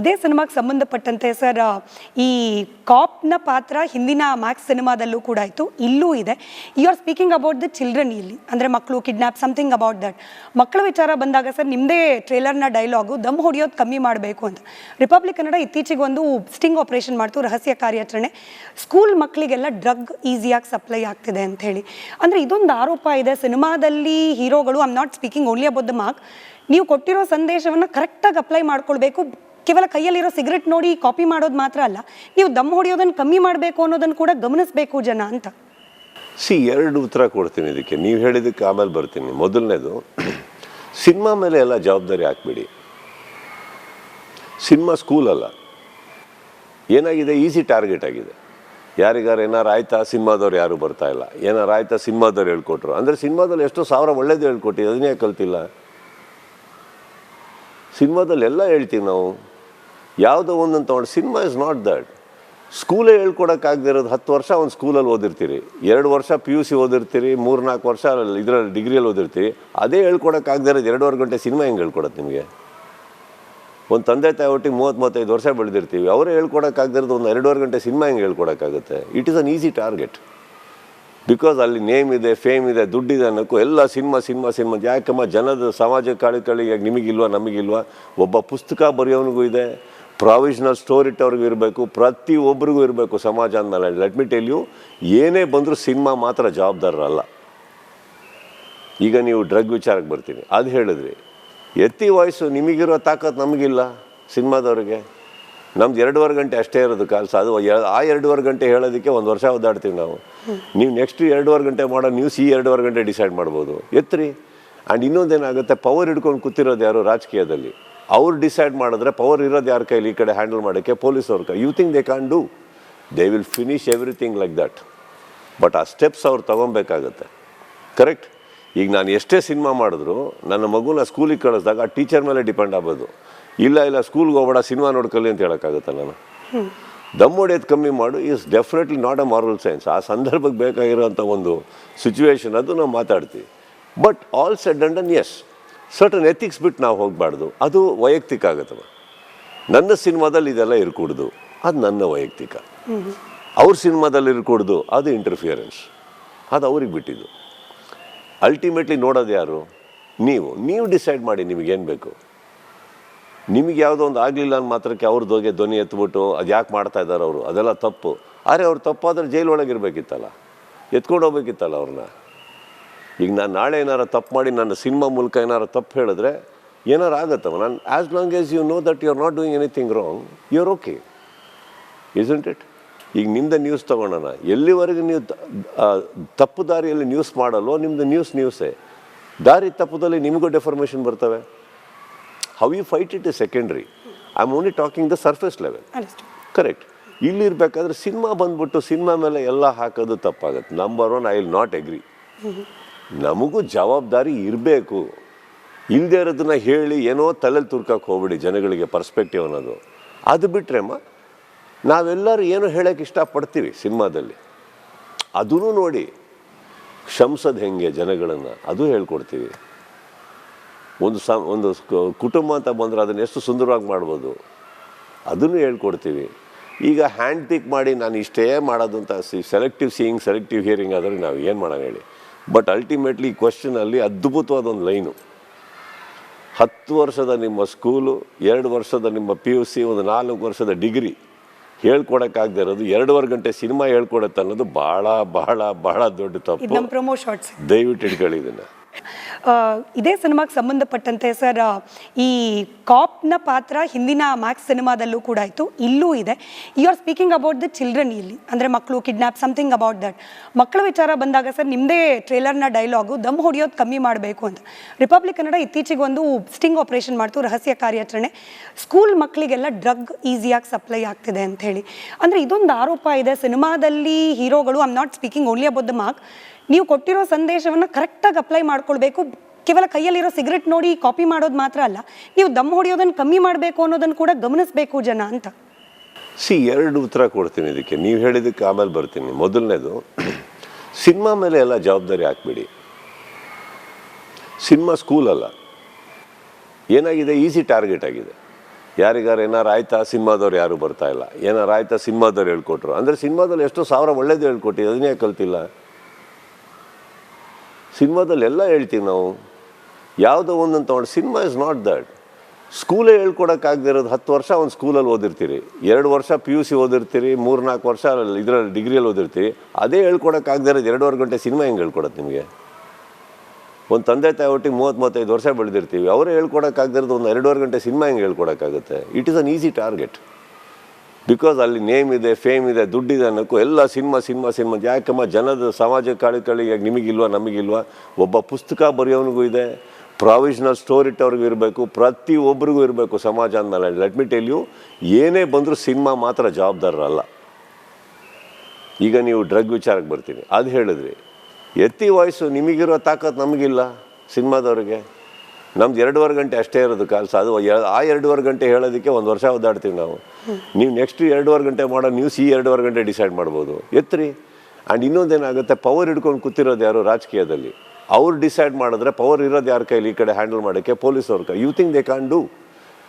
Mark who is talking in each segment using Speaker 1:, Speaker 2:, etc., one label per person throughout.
Speaker 1: ಇದೇ ಸಿನಿಮಾಗೆ ಸಂಬಂಧಪಟ್ಟಂತೆ ಸರ್ ಈ ಕಾಪ್ನ ಪಾತ್ರ ಹಿಂದಿನ ಮ್ಯಾಕ್ಸ್ ಸಿನಿಮಾದಲ್ಲೂ ಕೂಡ ಇತ್ತು ಇಲ್ಲೂ ಇದೆ. You are speaking about the children ಇಲ್ಲಿ, ಅಂದರೆ ಮಕ್ಕಳು ಕಿಡ್ನಾಪ್ ಸಮಥಿಂಗ್ ಅಬೌಟ್ ದಟ್ ಮಕ್ಕಳ ವಿಚಾರ ಬಂದಾಗ ಸರ್ ನಿಮ್ಮದೇ ಟ್ರೇಲರ್ನ ಡೈಲಾಗು ದಮ್ ಹೊಡಿಯೋದು ಕಮ್ಮಿ ಮಾಡಬೇಕು ಅಂತ. ರಿಪಬ್ಲಿಕ್ ಕನ್ನಡ ಇತ್ತೀಚೆಗೆ ಒಂದು ಸ್ಟಿಂಗ್ ಆಪರೇಷನ್ ಮಾಡ್ತು, ರಹಸ್ಯ ಕಾರ್ಯಾಚರಣೆ. ಸ್ಕೂಲ್ ಮಕ್ಕಳಿಗೆಲ್ಲ ಡ್ರಗ್ ಈಸಿಯಾಗಿ ಸಪ್ಲೈ ಆಗ್ತಿದೆ ಅಂತ ಹೇಳಿ. ಅಂದರೆ ಇದೊಂದು ಆರೋಪ ಇದೆ, ಸಿನಿಮಾದಲ್ಲಿ ಹೀರೋಗಳು am not speaking only about the mark ನೀವು ಕೊಟ್ಟಿರೋ ಸಂದೇಶವನ್ನು ಕರೆಕ್ಟಾಗಿ ಅಪ್ಲೈ ಮಾಡ್ಕೊಳ್ಬೇಕು. ಕೇವಲ ಕೈಯಲ್ಲಿರೋ ಸಿಗರೆಟ್ ನೋಡಿ ಕಾಪಿ ಮಾಡೋದು ಮಾತ್ರ ಅಲ್ಲ, ನೀವು ದಮ್ಮ ಹೊಡೆಯೋದನ್ನು ಕಮ್ಮಿ ಮಾಡಬೇಕು ಅನ್ನೋದನ್ನು ಕೂಡ ಗಮನಿಸಬೇಕು ಜನ ಅಂತ.
Speaker 2: ಸಿ, ಎರಡು ಉತ್ತರ ಕೊಡ್ತೀನಿ ಇದಕ್ಕೆ. ನೀವು ಹೇಳಿದ್ದಕ್ಕೆ ಆಮೇಲೆ ಬರ್ತೀನಿ. ಮೊದಲನೇದು, ಸಿನಿಮಾ ಮೇಲೆ ಎಲ್ಲ ಜವಾಬ್ದಾರಿ ಹಾಕ್ಬಿಡಿ. ಸಿನಿಮಾ ಸ್ಕೂಲ್ ಅಲ್ಲ. ಏನಾಗಿದೆ? ಈಸಿ ಟಾರ್ಗೆಟ್ ಆಗಿದೆ. ಯಾರಿಗಾರು ಏನಾರು ಆಯ್ತಾ? ಸಿನಿಮಾದವ್ರು ಯಾರು ಬರ್ತಾ ಇಲ್ಲ. ಏನಾರು ಆಯ್ತಾ? ಸಿನಿಮಾದವ್ರು ಹೇಳ್ಕೊಟ್ರು. ಅಂದರೆ ಸಿನಿಮಾದಲ್ಲಿ ಎಷ್ಟೋ ಸಾವಿರ ಒಳ್ಳೇದು ಹೇಳ್ಕೊಟ್ಟಿದ್ದು ಅದನ್ನೇ ಕಲ್ತಿಲ್ಲ. ಸಿನಿಮಾದಲ್ಲಿ ಎಲ್ಲ ಹೇಳ್ತೀವಿ ನಾವು. ಯಾವುದೋ ಒಂದನ್ನು ತೊಗೊಂಡು ಸಿನಿಮಾ ಇಸ್ ನಾಟ್ ದಟ್ ಸ್ಕೂಲೇ ಹೇಳ್ಕೊಡೋಕ್ಕಾಗದೇ ಇರೋದು ಹತ್ತು ವರ್ಷ ಒಂದು ಸ್ಕೂಲಲ್ಲಿ ಓದಿರ್ತೀರಿ. ಎರಡು ವರ್ಷ ಪಿ ಯು ಸಿ ಓದಿರ್ತೀರಿ, ಮೂರು ನಾಲ್ಕು ವರ್ಷ ಇದರಲ್ಲಿ ಡಿಗ್ರಿಯಲ್ಲಿ ಓದಿರ್ತೀರಿ. ಅದೇ ಹೇಳ್ಕೊಡೋಕ್ಕಾಗದೇ ಇರೋದು ಎರಡೂವರೆ ಗಂಟೆ ಸಿನಿಮಾ ಹೆಂಗೆ ಹೇಳ್ಕೊಡತ್ತೆ ನಿಮಗೆ? ಒಂದು ತಂದೆ ತಾಯಿ ಒಟ್ಟಿಗೆ ಮೂವತ್ತು ಮೂವತ್ತೈದು ವರ್ಷ ಬೆಳೆದಿರ್ತೀವಿ. ಅವರೇ ಹೇಳ್ಕೊಡೋಕ್ಕಾಗದೇ ಇರೋದು ಒಂದು ಎರಡೂವರೆ ಗಂಟೆ ಸಿನಿಮಾ ಹೆಂಗೆ ಹೇಳ್ಕೊಡೋಕ್ಕಾಗುತ್ತೆ? It is an easy target because ಅಲ್ಲಿ ನೇಮ್ ಇದೆ ಫೇಮ್ ಇದೆ, ದುಡ್ಡಿದೆ ಅನ್ನೋಕ್ಕೂ ಎಲ್ಲ ಸಿನಿಮಾ ಸಿನಿಮಾ ಸಿನಿಮಾ ಯಾಕಮ್ಮ ಜನದ ಸಮಾಜ ಕಳಿಕಳಿ, ಈಗ ನಿಮಗಿಲ್ವಾ, ನಮಗಿಲ್ವಾ? ಒಬ್ಬ ಪುಸ್ತಕ ಬರೆಯೋನಿಗೂ ಇದೆ ಪ್ರಾವಿಷನಲ್ ಸ್ಟೋರಿ ಇಟ್ಟವ್ರಿಗೂ ಇರಬೇಕು ಪ್ರತಿಯೊಬ್ಬರಿಗೂ ಇರಬೇಕು ಸಮಾಜ ಅಂದಮೇಲೆ. ಲೆಟ್ ಮಿ ಟೆಲ್ ಯು ಏನೇ ಬಂದರೂ ಸಿನಿಮಾ ಮಾತ್ರ ಜವಾಬ್ದಾರರಲ್ಲ. ಈಗ ನೀವು ಡ್ರಗ್ ವಿಚಾರಕ್ಕೆ ಬರ್ತೀನಿ. ಅದು ಹೇಳಿದ್ರಿ. ಎತ್ತಿ ವಾಯ್ಸು ನಿಮಗಿರೋ ತಾಕತ್ತು ನಮಗಿಲ್ಲ ಸಿನಿಮಾದವ್ರಿಗೆ. ನಮ್ದು ಎರಡೂವರೆ ಗಂಟೆ ಅಷ್ಟೇ ಇರೋದು ಕಾಲ್ಸ ಅದು ಆ ಎರಡೂವರೆ ಗಂಟೆ ಹೇಳೋದಕ್ಕೆ ಒಂದು ವರ್ಷ ಓದಾಡ್ತೀವಿ ನಾವು. ನೀವು ನೆಕ್ಸ್ಟ್ ಎರಡೂವರೆ ಗಂಟೆ ಮಾಡೋ ನ್ಯೂಸ್ ಈ ಎರಡೂವರೆ ಗಂಟೆ ಡಿಸೈಡ್ ಮಾಡ್ಬೋದು. ಎತ್ರಿ ಆ್ಯಂಡ್ ಇನ್ನೊಂದೇನಾಗುತ್ತೆ ಪವರ್ ಹಿಡ್ಕೊಂಡು ಕೂತಿರೋದು ಯಾರು ರಾಜಕೀಯದಲ್ಲಿ? ಅವ್ರು ಡಿಸೈಡ್ ಮಾಡಿದ್ರೆ ಪವರ್ ಇರೋದು ಯಾರ ಕೈಲಿ ಈ ಕಡೆ ಹ್ಯಾಂಡಲ್ ಮಾಡೋಕ್ಕೆ? ಪೊಲೀಸ್ ಅವ್ರ ಕೈ you think they can do they will finish everything like that but ಆ ಸ್ಟೆಪ್ಸ್ ಅವ್ರು ತೊಗೊಬೇಕಾಗತ್ತೆ. ಕರೆಕ್ಟ್ ಈಗ ನಾನು ಎಷ್ಟೇ ಸಿನಿಮಾ ಮಾಡಿದ್ರು, ನನ್ನ ಮಗುನ ಸ್ಕೂಲಿಗೆ ಕಳಿಸಿದಾಗ ಆ ಟೀಚರ್ ಮೇಲೆ ಡಿಪೆಂಡ್ ಆಗ್ಬೋದು. ಇಲ್ಲ ಇಲ್ಲ ಸ್ಕೂಲ್ಗೆ ಹೋಗ್ಬೇಡ ಸಿನಿಮಾ ನೋಡ್ಕೊಳ್ಳಿ ಅಂತ ಹೇಳೋಕ್ಕಾಗುತ್ತೆ ನಾನು? ದಮ್ ಹೊಡೆಯೋದು ಕಮ್ಮಿ ಮಾಡು. Is definitely not a moral science ಆ ಸಂದರ್ಭಕ್ಕೆ ಬೇಕಾಗಿರೋಂಥ ಒಂದು ಸಿಚುವೇಶನ್ ಅದು ನಾವು ಮಾತಾಡ್ತೀವಿ. But all said and an is certain ethics ಬಿಟ್ಟು ನಾವು ಹೋಗಬಾರ್ದು. ಅದು ವೈಯಕ್ತಿಕ ಆಗುತ್ತವ. ನನ್ನ ಸಿನಿಮಾದಲ್ಲಿ ಇದೆಲ್ಲ ಇರ್ಕೂಡ್ದು. ಅದು ನನ್ನ ವೈಯಕ್ತಿಕ. ಅವ್ರ ಸಿನಿಮಾದಲ್ಲಿ ಇರ್ಕೂಡ್ದು, ಅದು ಇಂಟರ್ಫಿಯರೆನ್ಸ್ ಅದು ಅವ್ರಿಗೆ ಬಿಟ್ಟಿದ್ದು. ಅಲ್ಟಿಮೇಟ್ಲಿ ನೋಡೋದು ಯಾರು? ನೀವು. ನೀವು ಡಿಸೈಡ್ ಮಾಡಿ ನಿಮಗೇನು ಬೇಕು? ನಿಮಗೆ ಯಾವುದೋ ಒಂದು ಆಗಲಿಲ್ಲ ಅಂದ ಮಾತ್ರಕ್ಕೆ ಅವ್ರದ್ದು ಹೋಗಿ ಧ್ವನಿ ಎತ್ಬಿಟ್ಟು ಅದು ಯಾಕೆ ಮಾಡ್ತಾ ಇದ್ದಾರೆ ಅವರು? ಅದೆಲ್ಲ ತಪ್ಪು. ಆದರೆ ಅವ್ರು ತಪ್ಪಾದ್ರೆ ಜೈಲ್ ಒಳಗೆ ಇರಬೇಕಿತ್ತಲ್ಲ? ಎತ್ಕೊಂಡು ಹೋಗ್ಬೇಕಿತ್ತಲ್ಲ ಅವ್ರನ್ನ ಈಗ ನಾನು ನಾಳೆ ಏನಾರು ತಪ್ಪು ಮಾಡಿ ನನ್ನ ಸಿನಿಮಾ ಮೂಲಕ ಏನಾರು ತಪ್ಪು ಹೇಳಿದ್ರೆ ಏನಾರು ಆಗತ್ತವ ನಾನು as long as you know that you are not doing anything wrong you are okay isn't it ಈಗ ನಿಮ್ದು ನ್ಯೂಸ್ ತೊಗೊಳೋಣ ಎಲ್ಲಿವರೆಗೂ ನೀವು ತಪ್ಪು ದಾರಿಯಲ್ಲಿ ನ್ಯೂಸ್ ಮಾಡಲ್ವೋ ನಿಮ್ಮದು ನ್ಯೂಸ್ ನ್ಯೂಸೇ ದಾರಿ ತಪ್ಪದಲ್ಲಿ ನಿಮಗೂ ಡೆಫರ್ಮೇಷನ್ ಬರ್ತವೆ. How you fight it is secondary I am only talking the surface level correct ಇಲ್ಲಿರ್ಬೇಕಾದ್ರೆ cinema ಬಂದ್ಬಿಟ್ಟು ಸಿನಿಮಾ ಮೇಲೆ ಎಲ್ಲ ಹಾಕೋದು ತಪ್ಪಾಗುತ್ತೆ. Number one I will not agree ನಮಗೂ ಜವಾಬ್ದಾರಿ ಇರಬೇಕು. ಇಲ್ಲದೆ ಇರೋದನ್ನ ಹೇಳಿ ಏನೋ ತಲೆಯಲ್ಲಿ ತುರ್ಕಕ್ಕೆ ಹೋಗ್ಬಿಡಿ ಜನಗಳಿಗೆ ಪರ್ಸ್ಪೆಕ್ಟಿವ್ ಅನ್ನೋದು. ಅದು ಬಿಟ್ರೆಮ್ಮ ನಾವೆಲ್ಲರೂ ಏನೋ ಹೇಳೋಕ್ಕೆ ಇಷ್ಟಪಡ್ತೀವಿ ಸಿನಿಮಾದಲ್ಲಿ ಅದೂ ನೋಡಿ ಕ್ಷಮಿಸೋದು ಹೆಂಗೆ ಜನಗಳನ್ನು? ಅದು ಹೇಳ್ಕೊಡ್ತೀವಿ. ಒಂದು ಸ ಒಂದು ಕುಟುಂಬ ಅಂತ ಬಂದರೆ ಅದನ್ನು ಎಷ್ಟು ಸುಂದರವಾಗಿ ಮಾಡ್ಬೋದು. ಅದನ್ನು ಹೇಳ್ಕೊಡ್ತೀವಿ. ಈಗ ಹ್ಯಾಂಡ್ ಪಿಕ್ ಮಾಡಿ ನಾನು ಇಷ್ಟೇ ಮಾಡೋದು ಅಂತ see selective seeing selective hearing ಆದರೆ ನಾವು ಏನು ಮಾಡೋಣ ಹೇಳಿ. ಬಟ್ ಅಲ್ಟಿಮೇಟ್ಲಿ ಈ ಕ್ವಶನಲ್ಲಿ ಅದ್ಭುತವಾದ ಒಂದು ಲೈನು. ಹತ್ತು ವರ್ಷದ ನಿಮ್ಮ ಸ್ಕೂಲು ಎರಡು ವರ್ಷದ ನಿಮ್ಮ ಪಿ ಯು ಸಿ ಒಂದು ನಾಲ್ಕು ವರ್ಷದ ಡಿಗ್ರಿ ಹೇಳ್ಕೊಡಕ್ಕಾಗದೆ ಇರೋದು ಎರಡೂವರೆ ಗಂಟೆ ಸಿನಿಮಾ ಹೇಳ್ಕೊಡತ್ತೆ ಅನ್ನೋದು ಭಾಳ ಬಹಳ ಬಹಳ ದೊಡ್ಡ ತಪ್ಪು. ದಯವಿಟ್ಟು ಇಟ್ಕೊಳ್ಳಿ ಇದನ್ನು.
Speaker 1: ಇದೇ ಸಿನಿಮಾಗೆ ಸಂಬಂಧಪಟ್ಟಂತೆ ಸರ್ ಈ ಕಾಪ್ನ ಪಾತ್ರ ಹಿಂದಿನ ಮ್ಯಾಕ್ಸ್ ಸಿನಿಮಾದಲ್ಲೂ ಕೂಡ ಇತ್ತು ಇಲ್ಲೂ ಇದೆ. You are speaking about the children ಇಲ್ಲಿ, ಅಂದರೆ ಮಕ್ಕಳು ಕಿಡ್ನಾಪ್ ಸಮಥಿಂಗ್ ಅಬೌಟ್ ದಟ್ ಮಕ್ಕಳ ವಿಚಾರ ಬಂದಾಗ ಸರ್ ನಿಮ್ಮದೇ ಟ್ರೇಲರ್ನ ಡೈಲಾಗು ದಮ್ ಹೊಡಿಯೋದು ಕಮ್ಮಿ ಮಾಡಬೇಕು ಅಂತ. ರಿಪಬ್ಲಿಕ್ ಕನ್ನಡ ಇತ್ತೀಚೆಗೆ ಒಂದು ಸ್ಟಿಂಗ್ ಆಪರೇಷನ್ ಮಾಡ್ತು, ರಹಸ್ಯ ಕಾರ್ಯಾಚರಣೆ. ಸ್ಕೂಲ್ ಮಕ್ಕಳಿಗೆಲ್ಲ ಡ್ರಗ್ ಈಸಿಯಾಗಿ ಸಪ್ಲೈ ಆಗ್ತಿದೆ ಅಂತ ಹೇಳಿ. ಅಂದರೆ ಇದೊಂದು ಆರೋಪ ಇದೆ, ಸಿನಿಮಾದಲ್ಲಿ ಹೀರೋಗಳು am not speaking only about the mark ನೀವು ಕೊಟ್ಟಿರೋ ಸಂದೇಶವನ್ನು ಕರೆಕ್ಟಾಗಿ ಅಪ್ಲೈ ಮಾಡ್ಕೊಳ್ಬೇಕು. ಕೇವಲ ಕೈಯಲ್ಲಿರೋ ಸಿಗರೆಟ್ ನೋಡಿ ಕಾಪಿ ಮಾಡೋದು ಮಾತ್ರ ಅಲ್ಲ, ನೀವು ದಮ್ಮ ಹೊಡೆಯೋದನ್ನು ಕಮ್ಮಿ ಮಾಡಬೇಕು ಅನ್ನೋದನ್ನು ಕೂಡ ಗಮನಿಸಬೇಕು ಜನ ಅಂತ.
Speaker 2: ಸಿ, ಎರಡು ಉತ್ತರ ಕೊಡ್ತೀನಿ ಇದಕ್ಕೆ. ನೀವು ಹೇಳಿದ್ದಕ್ಕೆ ಆಮೇಲೆ ಬರ್ತೀನಿ. ಮೊದಲನೇದು, ಸಿನಿಮಾ ಮೇಲೆ ಎಲ್ಲ ಜವಾಬ್ದಾರಿ ಹಾಕ್ಬಿಡಿ. ಸಿನಿಮಾ ಸ್ಕೂಲ್ ಅಲ್ಲ. ಏನಾಗಿದೆ? ಈಸಿ ಟಾರ್ಗೆಟ್ ಆಗಿದೆ. ಯಾರಿಗಾರು ಏನಾರು ಆಯ್ತಾ? ಸಿನಿಮಾದವ್ರು ಯಾರು ಬರ್ತಾ ಇಲ್ಲ. ಏನಾರು ಆಯ್ತಾ? ಸಿನಿಮಾದವ್ರು ಹೇಳ್ಕೊಟ್ರು. ಅಂದರೆ ಸಿನಿಮಾದಲ್ಲಿ ಎಷ್ಟೋ ಸಾವಿರ ಒಳ್ಳೇದು ಹೇಳ್ಕೊಟ್ಟಿದ್ದು ಅದನ್ನೇ ಕಲ್ತಿಲ್ಲ. ಸಿನಿಮಾದಲ್ಲಿ ಎಲ್ಲ ಹೇಳ್ತೀವಿ ನಾವು. ಯಾವುದೋ ಒಂದನ್ನು ತೊಗೊಂಡು ಸಿನಿಮಾ ಇಸ್ ನಾಟ್ ದಟ್ ಸ್ಕೂಲೇ ಹೇಳ್ಕೊಡೋಕ್ಕಾಗದೇ ಇರೋದು ಹತ್ತು ವರ್ಷ ಒಂದು ಸ್ಕೂಲಲ್ಲಿ ಓದಿರ್ತೀರಿ. ಎರಡು ವರ್ಷ ಪಿ ಯು ಸಿ ಓದಿರ್ತೀರಿ, ಮೂರು ನಾಲ್ಕು ವರ್ಷ ಇದರಲ್ಲಿ ಡಿಗ್ರಿಯಲ್ಲಿ ಓದಿರ್ತೀರಿ. ಅದೇ ಹೇಳ್ಕೊಡೋಕ್ಕಾಗದೇ ಇರೋದು ಎರಡೂವರೆ ಗಂಟೆ ಸಿನಿಮಾ ಹೆಂಗೆ ಹೇಳ್ಕೊಡತ್ತೆ ನಿಮಗೆ? ಒಂದು ತಂದೆ ತಾಯಿ ಒಟ್ಟಿಗೆ ಮೂವತ್ತು ಮೂವತ್ತೈದು ವರ್ಷ ಬೆಳೆದಿರ್ತೀವಿ. ಅವರೇ ಹೇಳ್ಕೊಡೋಕ್ಕಾಗದಿರೋದು ಒಂದು ಎರಡೂವರೆ ಗಂಟೆ ಸಿನಿಮಾ ಹೆಂಗೆ ಹೇಳ್ಕೊಡೋಕ್ಕಾಗುತ್ತೆ? It is an easy target because ಅಲ್ಲಿ ನೇಮ್ ಇದೆ ಫೇಮ್ ಇದೆ, ದುಡ್ಡಿದೆ ಅನ್ನೋಕ್ಕೂ ಎಲ್ಲ ಸಿನಿಮಾ ಸಿನಿಮಾ ಸಿನಿಮಾ ಯಾಕಮ್ಮ ಜನದ ಸಮಾಜ ಕಳಿಕಳಿ, ಈಗ ನಿಮಗಿಲ್ವಾ, ನಮಗಿಲ್ವಾ? ಒಬ್ಬ ಪುಸ್ತಕ ಬರೆಯೋನಿಗೂ ಇದೆ ಪ್ರಾವಿಷನಲ್ ಸ್ಟೋರಿ ಇಟ್ಟವ್ರಿಗೂ ಇರಬೇಕು ಪ್ರತಿಯೊಬ್ಬರಿಗೂ ಇರಬೇಕು ಸಮಾಜ ಅಂದಮೇಲೆ. ಲೆಟ್ ಮಿ ಟೆಲ್ ಯು ಏನೇ ಬಂದರೂ ಸಿನಿಮಾ ಮಾತ್ರ ಜವಾಬ್ದಾರರಲ್ಲ. ಈಗ ನೀವು ಡ್ರಗ್ ವಿಚಾರಕ್ಕೆ ಬರ್ತೀನಿ. ಅದು ಹೇಳಿದ್ರಿ. ಎತ್ತಿ ವಾಯ್ಸು ನಿಮಗಿರೋ ತಾಕತ್ತು ನಮಗಿಲ್ಲ ಸಿನಿಮಾದವ್ರಿಗೆ. ನಮ್ದು ಎರಡೂವರೆ ಗಂಟೆ ಅಷ್ಟೇ ಇರೋದು ಕಾಲ್ಸ ಅದು ಆ ಎರಡೂವರೆ ಗಂಟೆ ಹೇಳೋದಕ್ಕೆ ಒಂದು ವರ್ಷ ಒದ್ದಾಡ್ತೀವಿ ನಾವು. ನೀವು ನೆಕ್ಸ್ಟ್ ಎರಡೂವರೆ ಗಂಟೆ ಮಾಡೋ ನ್ಯೂಸ್ ಈ ಎರಡೂವರೆ ಗಂಟೆ ಡಿಸೈಡ್ ಮಾಡ್ಬೋದು. ಎತ್ರಿ ಆ್ಯಂಡ್ ಇನ್ನೊಂದೇನಾಗುತ್ತೆ ಪವರ್ ಹಿಡ್ಕೊಂಡು ಕೂತಿರೋದು ಯಾರು ರಾಜಕೀಯದಲ್ಲಿ? ಅವ್ರು ಡಿಸೈಡ್ ಮಾಡಿದ್ರೆ ಪವರ್ ಇರೋದು ಯಾರ ಕೈಲಿ ಈ ಕಡೆ ಹ್ಯಾಂಡಲ್ ಮಾಡೋಕ್ಕೆ? ಪೊಲೀಸ್ ಅವ್ರ ಕೈ you think they can do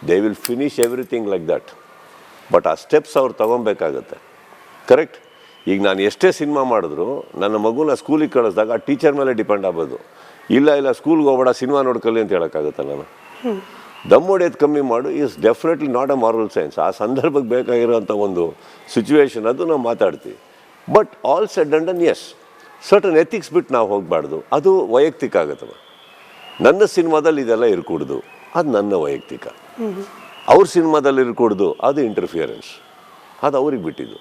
Speaker 2: they will finish everything like that but ಆ ಸ್ಟೆಪ್ಸ್ ಅವ್ರು ತೊಗೊಬೇಕಾಗತ್ತೆ. ಕರೆಕ್ಟ್ ಈಗ ನಾನು ಎಷ್ಟೇ ಸಿನಿಮಾ ಮಾಡಿದ್ರು, ನನ್ನ ಮಗುನ ಸ್ಕೂಲಿಗೆ ಕಳಿಸಿದಾಗ ಆ ಟೀಚರ್ ಮೇಲೆ ಡಿಪೆಂಡ್ ಆಗ್ಬೋದು. ಇಲ್ಲ ಇಲ್ಲ, ಸ್ಕೂಲ್ಗೆ ಹೋಗ್ಬೇಡ, ಸಿನಿಮಾ ನೋಡ್ಕೊಳ್ಳಿ ಅಂತ ಹೇಳೋಕ್ಕಾಗುತ್ತೆ ನಾನು? ದಮ್ ಹೊಡೆಯೋದು ಕಮ್ಮಿ ಮಾಡು. Is definitely not a moral science ಆ ಸಂದರ್ಭಕ್ಕೆ ಬೇಕಾಗಿರೋಂಥ ಒಂದು ಸಿಚುವೇಶನ್ ಅದು ನಾವು ಮಾತಾಡ್ತೀವಿ. But all said and an is certain ethics ಬಿಟ್ಟು ನಾವು ಹೋಗಬಾರ್ದು. ಅದು ವೈಯಕ್ತಿಕ ಆಗುತ್ತವ. ನನ್ನ ಸಿನಿಮಾದಲ್ಲಿ ಇದೆಲ್ಲ ಇರ್ಕೂಡ್ದು. ಅದು ನನ್ನ ವೈಯಕ್ತಿಕ. ಅವ್ರ ಸಿನಿಮಾದಲ್ಲಿ ಇರ್ಕೂಡ್ದು, ಅದು ಇಂಟರ್ಫಿಯರೆನ್ಸ್ ಅದು ಅವ್ರಿಗೆ ಬಿಟ್ಟಿದ್ದು.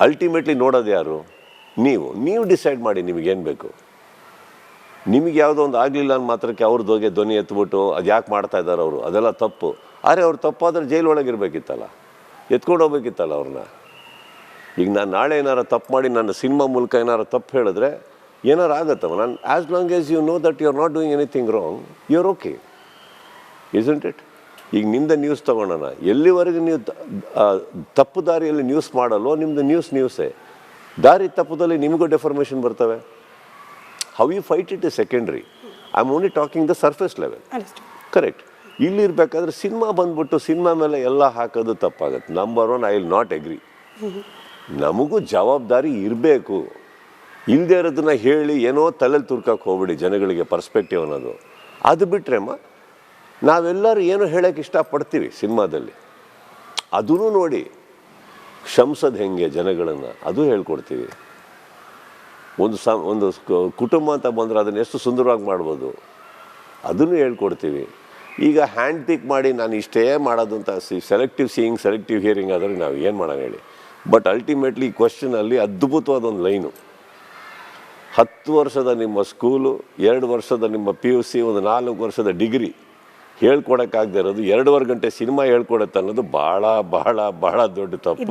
Speaker 2: ಅಲ್ಟಿಮೇಟ್ಲಿ ನೋಡೋದು ಯಾರು? ನೀವು. ನೀವು ಡಿಸೈಡ್ ಮಾಡಿ ನಿಮಗೇನು ಬೇಕು? ನಿಮಗೆ ಯಾವುದೋ ಒಂದು ಆಗಲಿಲ್ಲ ಅಂದ ಮಾತ್ರಕ್ಕೆ ಅವ್ರದ್ದು ಹೋಗಿ ಧ್ವನಿ ಎತ್ಬಿಟ್ಟು ಅದು ಯಾಕೆ ಮಾಡ್ತಾ ಇದ್ದಾರೆ ಅವರು? ಅದೆಲ್ಲ ತಪ್ಪು. ಆದರೆ ಅವ್ರು ತಪ್ಪಾದ್ರೆ ಜೈಲ್ ಒಳಗೆ ಇರಬೇಕಿತ್ತಲ್ಲ? ಎತ್ಕೊಂಡು ಹೋಗ್ಬೇಕಿತ್ತಲ್ಲ ಅವ್ರನ್ನ ಈಗ ನಾನು ನಾಳೆ ಏನಾರು ತಪ್ಪು ಮಾಡಿ ನನ್ನ ಸಿನಿಮಾ ಮೂಲಕ ಏನಾರು ತಪ್ಪು ಹೇಳಿದ್ರೆ ಏನಾರು ಆಗತ್ತವ? ನಾನು as long as you know that you are not doing anything wrong you are okay isn't it ಈಗ ನಿಮ್ಮದ ನ್ಯೂಸ್ ತೊಗೊಳೋಣ ಎಲ್ಲಿವರೆಗೂ ನೀವು ತಪ್ಪು ದಾರಿಯಲ್ಲಿ ನ್ಯೂಸ್ ಮಾಡಲ್ವೋ ನಿಮ್ಮದು ನ್ಯೂಸ್ ನ್ಯೂಸೇ ದಾರಿ ತಪ್ಪದಲ್ಲಿ ನಿಮಗೂ ಡೆಫರ್ಮೇಷನ್ ಬರ್ತವೆ. How you fight it is secondary I am only talking the surface level correct ಇಲ್ಲಿರ್ಬೇಕಾದ್ರೆ cinema ಬಂದ್ಬಿಟ್ಟು ಸಿನಿಮಾ ಮೇಲೆ ಎಲ್ಲ ಹಾಕೋದು ತಪ್ಪಾಗತ್ತೆ. Number one I will not agree ನಮಗೂ ಜವಾಬ್ದಾರಿ ಇರಬೇಕು. ಇಲ್ಲದೆ ಇರೋದನ್ನ ಹೇಳಿ ಏನೋ ತಲೆಯಲ್ಲಿ ತುರ್ಕಕ್ಕೆ ಹೋಗ್ಬಿಡಿ ಜನಗಳಿಗೆ ಪರ್ಸ್ಪೆಕ್ಟಿವ್ ಅನ್ನೋದು. ಅದು ಬಿಟ್ರೆಮ್ಮ ನಾವೆಲ್ಲರೂ ಏನೋ ಹೇಳೋಕ್ಕೆ ಇಷ್ಟಪಡ್ತೀವಿ ಸಿನಿಮಾದಲ್ಲಿ ಅದೂ ನೋಡಿ ಕ್ಷಮಿಸೋದು ಹೆಂಗೆ ಜನಗಳನ್ನು? ಅದು ಹೇಳ್ಕೊಡ್ತೀವಿ. ಒಂದು ಸ ಒಂದು ಕುಟುಂಬ ಅಂತ ಬಂದರೆ ಅದನ್ನು ಎಷ್ಟು ಸುಂದರವಾಗಿ ಮಾಡ್ಬೋದು. ಅದನ್ನು ಹೇಳ್ಕೊಡ್ತೀವಿ. ಈಗ ಹ್ಯಾಂಡ್ ಪಿಕ್ ಮಾಡಿ ನಾನು ಇಷ್ಟೇ ಮಾಡೋದು ಅಂತ see selective seeing selective hearing ಆದರೆ ನಾವು ಏನು ಮಾಡೋಣ ಹೇಳಿ. ಬಟ್ ಅಲ್ಟಿಮೇಟ್ಲಿ ಈ ಕ್ವಶನಲ್ಲಿ ಅದ್ಭುತವಾದ ಒಂದು ಲೈನು. ಹತ್ತು ವರ್ಷದ ನಿಮ್ಮ ಸ್ಕೂಲು ಎರಡು ವರ್ಷದ ನಿಮ್ಮ ಪಿ ಯು ಸಿ ಒಂದು ನಾಲ್ಕು ವರ್ಷದ ಡಿಗ್ರಿ ಹೇಳ್ಕೊಡಕ್ಕಾಗದೆ ಇರೋದು ಎರಡೂವರೆ ಗಂಟೆ ಸಿನಿಮಾ ಹೇಳ್ಕೊಡತ್ತೆ ಅನ್ನೋದು ಭಾಳ ಬಹಳ ಬಹಳ ದೊಡ್ಡ ತಪ್ಪು.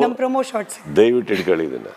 Speaker 2: ದಯವಿಟ್ಟು ಇಟ್ಕೊಳ್ಳಿ ಇದನ್ನು.